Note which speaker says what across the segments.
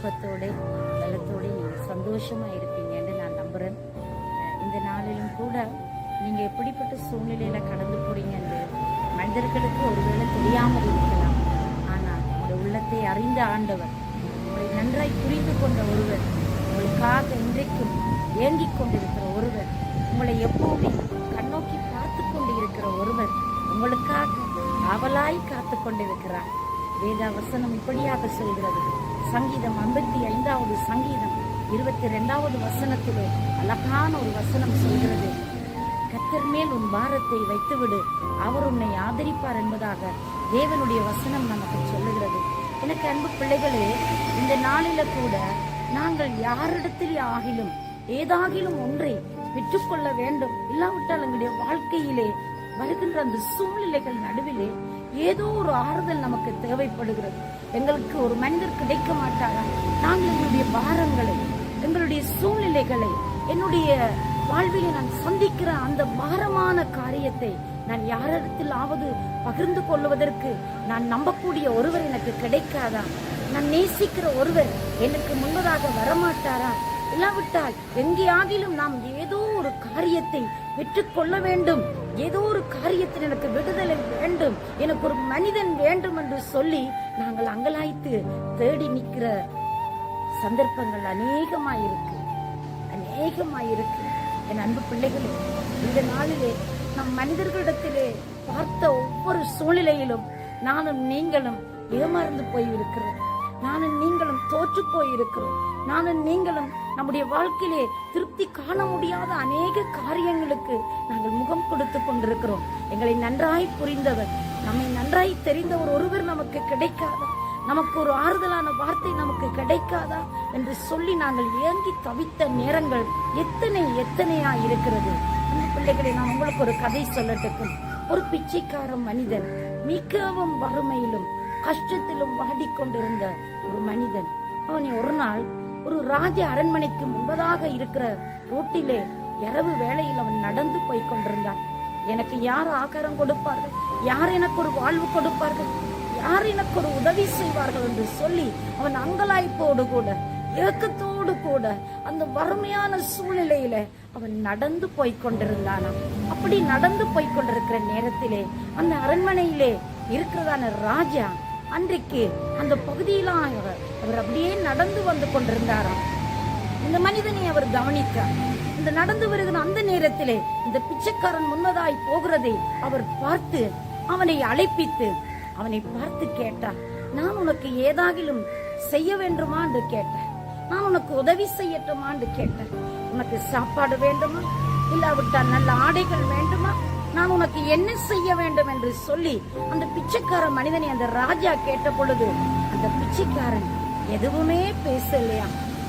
Speaker 1: சுகத்தோட பலத்தோட நீங்கள் சந்தோஷமாக இருப்பீங்கன்னு நான் நம்புறேன். இந்த நாளிலும் கூட நீங்கள் எப்படிப்பட்ட சூழ்நிலையில் கடந்து போறீங்கன்னு மனிதர்களுக்கு ஒருவேளை தெரியாமல் இருக்கலாம். ஆனால் உங்களுடைய உள்ளத்தை அறிந்த ஆண்டவர் உங்களை நன்றாய் புரிந்து கொண்ட ஒருவர் உங்களுக்காக இன்றைக்கும் ஏங்கிக் கொண்டிருக்கிற ஒருவர் உங்களை எப்போதுமே கண்ணோக்கி பார்த்து கொண்டு இருக்கிற ஒருவர் உங்களுக்காக ஆவலாய் காத்து கொண்டிருக்கிறார். வேதா வசனம் இப்படியாக சொல்கிறது. சங்கீதம் ஐம்பத்தி ஐந்தாவது சங்கீதம் இருபத்தி ரெண்டாவது வசனத்திலே அழகான ஒரு வசனம் சொல்கிறது. கத்தர் மேல் உன் பாரத்தை வைத்துவிடு. அவர் உன்னை ஆதரிப்பார் என்பதாக தேவனுடைய வசனம் நமக்கு சொல்லுகிறது. எனக்கு அன்பு பிள்ளைகளே இந்த நாளில கூட நாங்கள் யாரிடத்தில் ஆகிலும் ஏதாகிலும் ஒன்றை பெற்றுக்கொள்ள வேண்டும். இல்லாவிட்டால் எங்களுடைய வாழ்க்கையிலே வருகின்ற அந்த சூழ்நிலைகள் நடுவிலே ஏதோ ஒரு ஆறுதல் நமக்கு தேவைப்படுகிறது. எங்களுக்கு ஒரு மனிதர் கிடைக்க மாட்டாரா? நாங்கள் எங்களுடைய பாரங்களை எங்களுடைய சூழ்நிலைகளை என்னுடைய வாழ்வில் நான் சந்திக்கிற அந்த பாரமான காரியத்தை நான் யாரிடத்திலாவது பகிர்ந்து கொள்வதற்கு நான் நம்பக்கூடிய ஒருவர் எனக்கு கிடைக்காதா? நான் நேசிக்கிற ஒருவர் எனக்கு முன்னதாக வரமாட்டாரா? இல்லாவிட்டால் எங்கேயாகிலும் நாம் ஏதோ ஒரு காரியத்தை பெற்றுக்கொள்ள வேண்டும். ஏதோ ஒரு காரியத்தில் எனக்கு விடுதலை வேண்டும். எனக்கு ஒரு மனிதன் வேண்டும் என்று சொல்லி நாங்கள் அங்கலாய்த்து தேடி நிற்கிற சந்தர்ப்பங்கள் அநேகமாயிருக்கு. அநேகமாயிருக்கு. என் அன்பு பிள்ளைகளே இந்த நாளிலே நம் மனிதர்களிடத்திலே பார்த்த ஒவ்வொரு சூழ்நிலையிலும் நானும் நீங்களும் ஏமாறந்து போயிருக்கிறோம். நானும் நீங்களும் தோற்று போயிருக்கிறோம். நானும் நீங்களும் நம்முடைய வாழ்க்கையிலே திருப்தி காண முடியாத அநேக காரியங்களுக்கு நாங்கள் முகம் கொடுத்து கொண்டிருக்கிறோம். எங்களை நன்றாய் புரிந்தவர் நம்மை நன்றாய் தெரிந்த ஒரு ஒருவர் நமக்கு கிடைக்காதா? நமக்கு ஒரு ஆறுதலான வார்த்தை நமக்கு கிடைக்காதா? என்று சொல்லி நாங்கள் ஏங்கி தவித்த நேரங்கள் எத்தனை எத்தனையா இருக்கிறது? அந்த பிள்ளைகளை நான் உங்களுக்கு ஒரு கதை சொல்லட்டுக்கும். ஒரு பிச்சைக்கார மனிதன் மிகவும் வறுமையிலும் கஷ்டத்திலும் வாடிக்கொண்டிருந்த ஒரு மனிதன். அவனை ஒரு நாள் ஒரு ராஜ அரண்மனைக்கு முன்பதாக இருக்கிற ரோட்டிலே இரவு வேளையில் அவன் நடந்து போய் கொண்டிருந்தான். எனக்கு யார் ஆகாரம் கொடுப்பார்கள்? யார் எனக்கு ஒரு வாழ்வு கொடுப்பார்கள்? யார் எனக்கு ஒரு உதவி செய்வார்கள் என்று சொல்லி அவன் அங்கலாய்ப்போடு கூட ஏக்கத்தோடு கூட அந்த வறுமையான சூழ்நிலையில அவன் நடந்து போய் கொண்டிருந்தானாம். அப்படி நடந்து போய் கொண்டிருக்கிற நேரத்திலே அந்த அரண்மனையிலே இருக்கிறதான ராஜா அன்றைக்கு அந்த பகுதியெல்லாம் அவர் அவர் அப்படியே நடந்து வந்து கொண்டிருந்தாராம். இந்த மனிதனை அவர் கவனித்தார். இந்த நடந்து வருகிற அந்த நேரத்திலே இந்த பிச்சைக்காரன் முன்னதாய் போகிறதை அவர் பார்த்து அவனை அழைப்பித்து அவனை பார்த்து கேட்டார் நான் உனக்கு ஏதாகிலும் செய்ய வேண்டுமா? என்று கேட்டேன் நான் உனக்கு உதவி செய்யட்டுமா? என்று கேட்டேன் உனக்கு சாப்பாடு வேண்டுமா? இல்லாவிட்டால் நல்ல ஆடைகள் வேண்டுமா? நான் உனக்கு என்ன செய்ய வேண்டும் என்று சொல்லி அந்த பிச்சைக்கார மனிதனை அந்த ராஜா கேட்ட பொழுது அந்த பிச்சைக்காரன் எதுவுமே பேசலையா?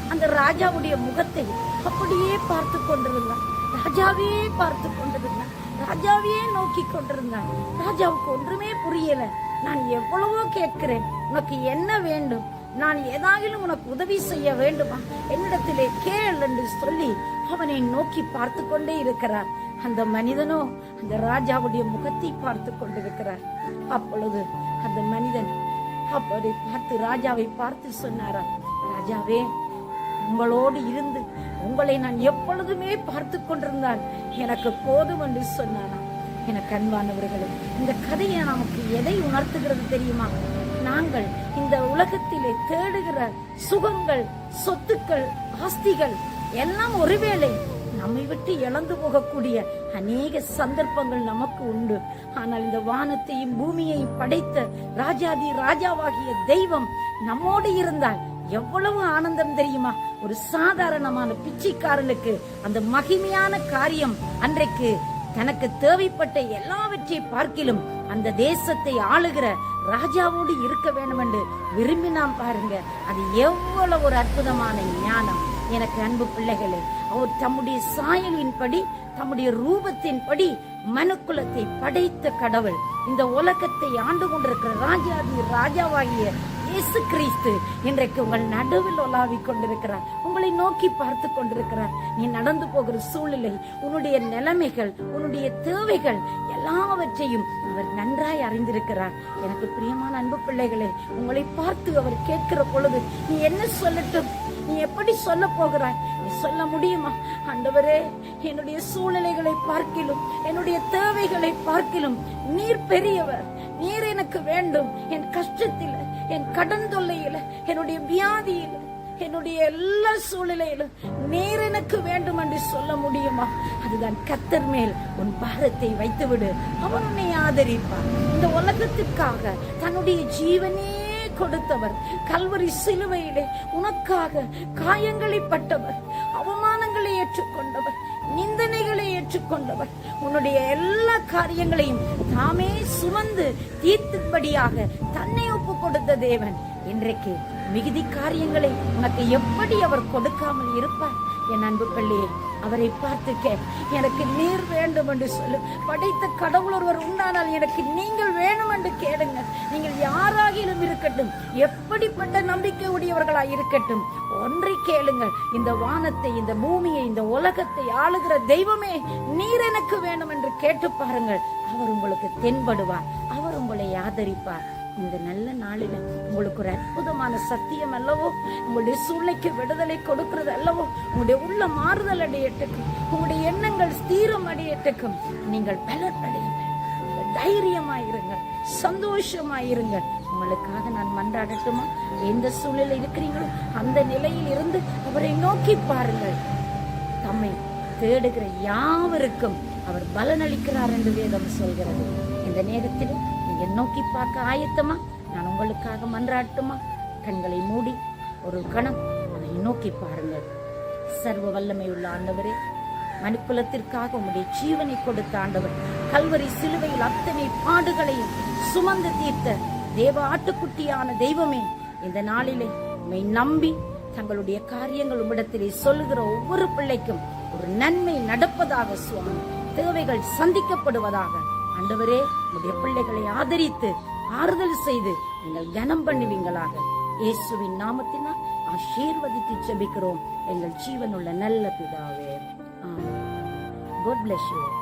Speaker 1: அந்த ராஜாவுடைய முகத்தை அப்படியே பார்த்து கொண்டிருந்தான். ராஜாவே பார்த்து கொண்டிருந்தான். ராஜாவே நோக்கி கொண்டிருந்தான். ராஜாவுக்கு ஒன்றுமே புரியல. நான் எவ்வளவோ கேட்கிறேன். உனக்கு என்ன வேண்டும்? நான் ஏதாகிலும் உனக்கு உதவி செய்ய வேண்டுமா? என்னிடத்திலே கேள் என்று சொல்லி அவனை நோக்கி பார்த்து கொண்டே இருக்கிறார். அந்த மனிதனோ அந்த ராஜாவுடைய முகத்தை பார்த்து கொண்டிருக்கிறார். அப்பொழுது அந்த மனிதன் அப்படி பார்த்து ராஜாவை பார்த்து சொன்னாரா ராஜாவே உங்களோடு இருந்து உங்களை நான் எப்பொழுதுமே பார்த்து கொண்டிருந்தால் எனக்கு போதும் என்று சொன்னானா எனக்கு அன்பானவர்களே இந்த கதையை நமக்கு எதை உணர்த்துகிறது தெரியுமா? நாங்கள் இந்த உலகத்திலே தேடுகிற சுகங்கள் சொத்துக்கள் ஆஸ்திகள் எல்லாம் ஒருவேளை நம்மை விட்டு இழந்து போகக்கூடிய அநேக சந்தர்ப்பங்கள் நமக்கு உண்டு. ஆனால் இந்த வானத்தையும் பூமியையும் படைத்த ராஜாதி ராஜாவாகிய தெய்வம் நம்மோடு இருந்தால் எவ்வளவு ஆனந்தம் தெரியுமா? ஒரு சாதாரணமான பிச்சைக்காரனுக்கு அந்த மகிமையான காரியம் அன்றைக்கு தனக்கு தேவைப்பட்ட எல்லாவற்றை பார்க்கிலும் அந்த தேசத்தை ஆளுகிற ராஜாவோடு இருக்க வேண்டும் என்று விரும்பினான் பாருங்க. அது எவ்வளவு ஒரு அற்புதமான ஞானம். எனக்கு அன்பு பிள்ளைகளே அவர் தம்முடைய சாயலின்படி தம்முடைய ரூபத்தின்படி மனுக்குலத்தை படைத்த கடவுள். இந்த உலகத்தை ஆண்டு கொண்டிருக்கிற ராஜாதி ராஜாவாகிய இயேசு கிறிஸ்து இன்றைக்கு உங்கள் நடுவில் உலாவிக் கொண்டிருக்கிறார். உங்களை நோக்கி பார்த்து கொண்டிருக்கிறார். நீ நடந்து போகிற சூழ்நிலை உன்னுடைய நிலைமைகள் உன்னுடைய தேவைகள் எல்லாவற்றையும் அவர் நன்றாய் அறிந்திருக்கிறார். எனக்கு பிரியமான அன்பு பிள்ளைகளே உங்களை பார்த்து அவர் கேட்கிற பொழுது நீ என்ன சொல்லட்டும்? நீ எப்படி சொல்ல போகிறாய்? நீ சொல்ல முடியுமா? ஆண்டவரே என்னுடைய சூழ்நிலைகளை பார்க்கிலும் என்னுடைய தேவைகளை பார்க்கிலும் நீர் பெரியவர் நீர் எனக்கு வேண்டும். என் கஷ்டத்தில் என் கடன் தொல்லையில என்னுடைய வியாதியில என்னுடைய எல்லா சூழ்நிலையிலும் நீர் எனக்கு வேண்டும் என்று சொல்ல முடியுமா? அதுதான் கத்தர் மேல் உன் பாரத்தை வைத்துவிடு. அவன் உன்னை ஆதரிப்பார் இந்த உலகத்திற்காக தன்னுடைய ஜீவனே கொடுத்தவர். கல்வரி சிலுவையிலே உனக்காக காயங்களை பட்டவர் அவமானங்களை ஏற்றுக்கொண்டவர். நிந்தனைகளை ஏற்றுக்கொண்டவர். உன்னுடைய எல்லா காரியங்களையும் தாமே சுமந்து தீர்த்துபடியாக தன்னை ஒப்பு கொடுத்த தேவன். இன்றைக்கு மிகுதி காரியங்களை உனக்கு எப்படி அவர் கொடுக்காமல் இருப்பார்? என் அன்பு பிள்ளையே அவரை பார்த்துக்க எனக்கு நீர் வேண்டும் என்று சொல்லு. படைத்த கடவுள் ஒருவர் உண்டானால் எனக்கு நீங்கள் வேணும் என்று கேளுங்க நீங்கள் யாராகிலும் இருக்கட்டும் எப்படிப்பட்ட நம்பிக்கை உடையவர்களாய் இருக்கட்டும் ஒன்றை கேளுங்கள். இந்த வானத்தை இந்த பூமியை இந்த உலகத்தை ஆளுகிற தெய்வமே நீர் எனக்கு வேண்டும் என்று கேட்டு பாருங்கள். அவர் உங்களுக்கு தென்படுவார். அவர் உங்களை ஆதரிப்பார். இந்த நல்ல நாளில உங்களுக்கு ஒரு அற்புதமான சத்தியம் அல்லவோ உங்களுடைய சூழ்நிலைக்கு விடுதலை கொடுக்கிறது அல்லவோ உங்களுடைய உள்ள மாறுதல் அடையட்டுக்கும் உங்களுடைய எண்ணங்கள் ஸ்தீரம் அடையட்டுக்கும். நீங்கள் பலப்படையுங்கள் தைரியமாயிருங்கள் சந்தோஷமாயிருங்கள் உங்களுக்காக நான் மன்றாடட்டுமா? எந்த சூழ்நிலை இருக்கிறீங்களோ அந்த நிலையில் இருந்து அவரை நோக்கி பாருங்கள். தம்மை தேடுகிற யாவருக்கும் அவர் பலனளிக்கிறார் என்று வேதம் சொல்கிறது. இந்த நேரத்தில் நீங்க நோக்கி பார்க்க ஆயத்தமா? நான் உங்களுக்காக மன்றாட்டுமா? கண்களை மூடி ஒரு கணம் அதை நோக்கி பாருங்கள். சர்வ வல்லமை உள்ள ஆண்டவரே மனுக்குலத்திற்காக உம்முடைய ஜீவனை கொடுத்த ஆண்டவர் கல்வரி சிலுவையில் அத்தனை பாடுகளையும் சுமந்து தீர்த்த தேவ ஆட்டுக்குட்டியான தெய்வமே இந்த நாளிலே உண்மை நம்பி தங்களுடைய காரியங்கள் உம்மிடத்திலே சொல்லுகிற ஒவ்வொரு பிள்ளைக்கும் ஒரு நன்மை நடப்பதாக சுவாமி தேவைகள் சந்திக்கப்படுவதாக ஆண்டவரே உடைய பிள்ளைகளை ஆதரித்து ஆறுதல் செய்து நீங்கள் கனம் பண்ணுவீங்களாக. இயேசுவின் நாமத்தினால் ஆசீர்வதித்து செபிக்கிறோம் எங்கள் ஜீவனுள்ள நல்ல பிதாவே. Good God bless.